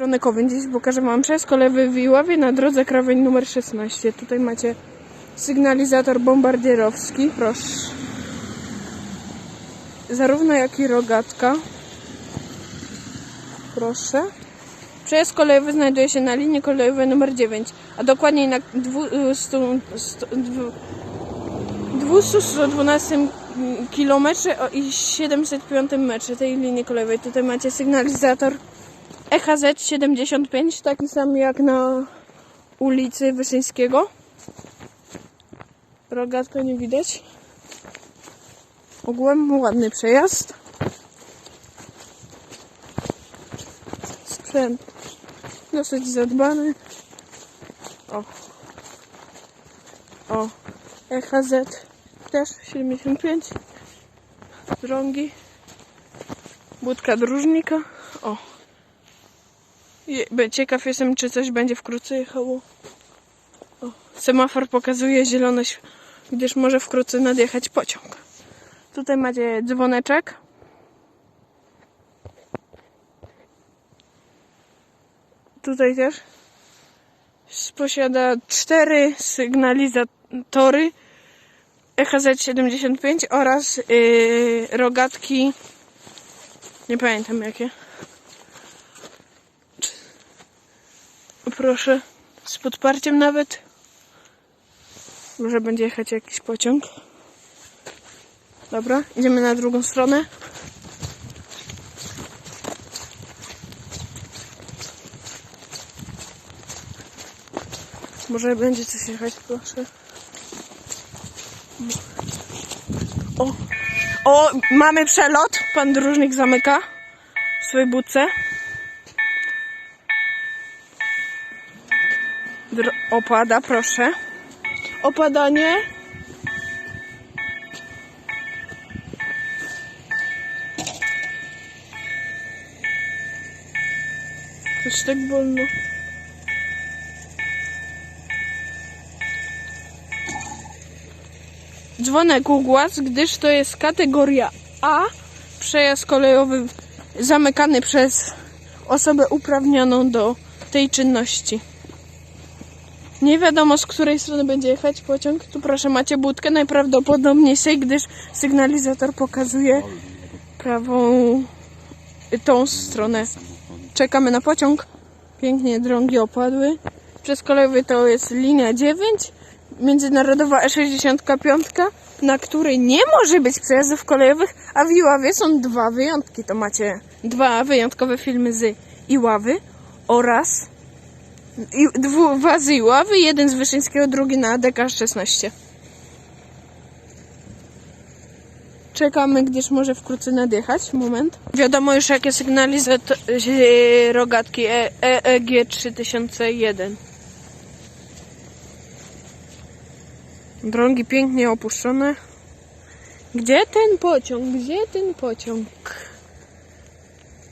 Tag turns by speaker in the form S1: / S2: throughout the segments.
S1: stronę. Dziś pokażę Wam przejazd kolejowy w Iławie na drodze Krawień numer 16. Tutaj macie sygnalizator bombardierowski, proszę. Zarówno jak i rogatka. Proszę. Przejazd kolejowy znajduje się na linii kolejowej numer 9, a dokładniej na 200, 212 km i 705 metrze tej linii kolejowej. Tutaj macie sygnalizator E EHZ 75, taki sam jak na ulicy Wyszyńskiego. Rogatka nie widać. Ogółem ładny przejazd. Sprzęt dosyć zadbany. O. O. EHZ też 75. Drągi. Budka dróżnika. O. Ciekaw jestem, czy coś będzie wkrótce jechało. O. Semafor pokazuje zielone, ś- gdyż może wkrótce nadjechać pociąg. Tutaj macie dzwoneczek. Tutaj też posiada cztery sygnalizatory EHZ-75 oraz yy, rogatki nie pamiętam jakie proszę z podparciem nawet może będzie jechać jakiś pociąg dobra, idziemy na drugą stronę może będzie coś jechać, proszę O, o, mamy przelot. Pan dróżnik zamyka w swojej budce. Opada, proszę. Opadanie. Coś tak wolno. Dzwonek ugłas, gdyż to jest kategoria A. Przejazd kolejowy zamykany przez osobę uprawnioną do tej czynności. Nie wiadomo z której strony będzie jechać pociąg. Tu proszę macie budkę, najprawdopodobniej tej, gdyż sygnalizator pokazuje prawą tą stronę. Czekamy na pociąg. Pięknie drągi opadły. Przez kolejowy to jest linia 9, międzynarodowa E65, na której nie może być przejazdów kolejowych, a w Iławie są dwa wyjątki. To macie dwa wyjątkowe filmy z Iławy oraz dwa z Iławy, jeden z Wyszyńskiego, drugi na ADK 16. Czekamy, gdyż może wkrótce nadjechać. Moment. Wiadomo już jakie sygnalizator e, rogatki e, EEG 3001. Drągi pięknie opuszczone. Gdzie ten pociąg? Gdzie ten pociąg?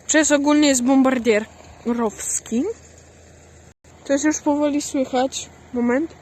S1: Przez ogólnie jest bombardierowski. To jest już powoli słychać. Moment.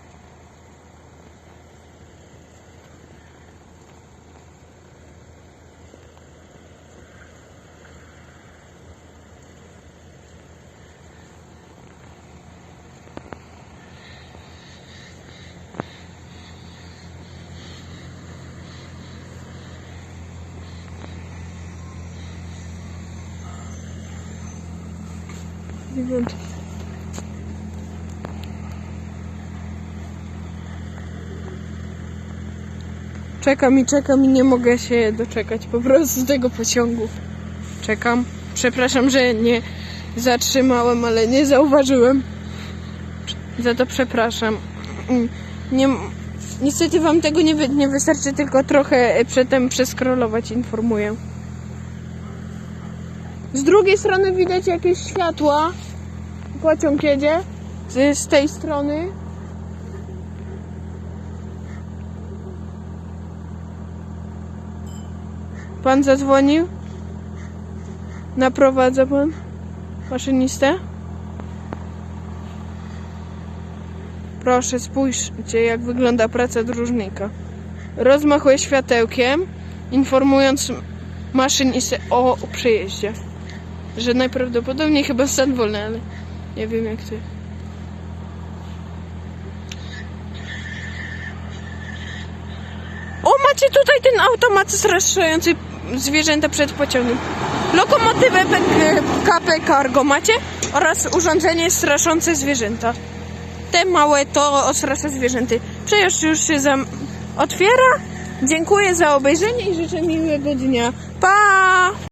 S1: Nie Czekam i czekam i nie mogę się doczekać po prostu tego pociągu. Czekam. Przepraszam, że nie zatrzymałem, ale nie zauważyłem. Za to przepraszam. Mm, Nie, niestety wam tego nie, nie wystarczy, tylko trochę przedtem przeskrolować, informuję. Z drugiej strony widać jakieś światła. Pociąg jedzie. Z tej strony. Pan zadzwonił? Naprowadza pan maszynistę? Proszę, spójrzcie, jak wygląda praca dróżnika. Rozmachuje światełkiem, informując maszynistę o przyjeździe. że najprawdopodobniej chyba stan wolny, ale nie wiem jak ty. O, macie tutaj ten automat straszający zwierzęta przed pociągiem. Lokomotywę PKP Cargo macie oraz urządzenie straszące zwierzęta. Te małe to odstrasza zwierzęty. Przejażdż już się otwiera. Dziękuję za obejrzenie i życzę miłego dnia. Pa!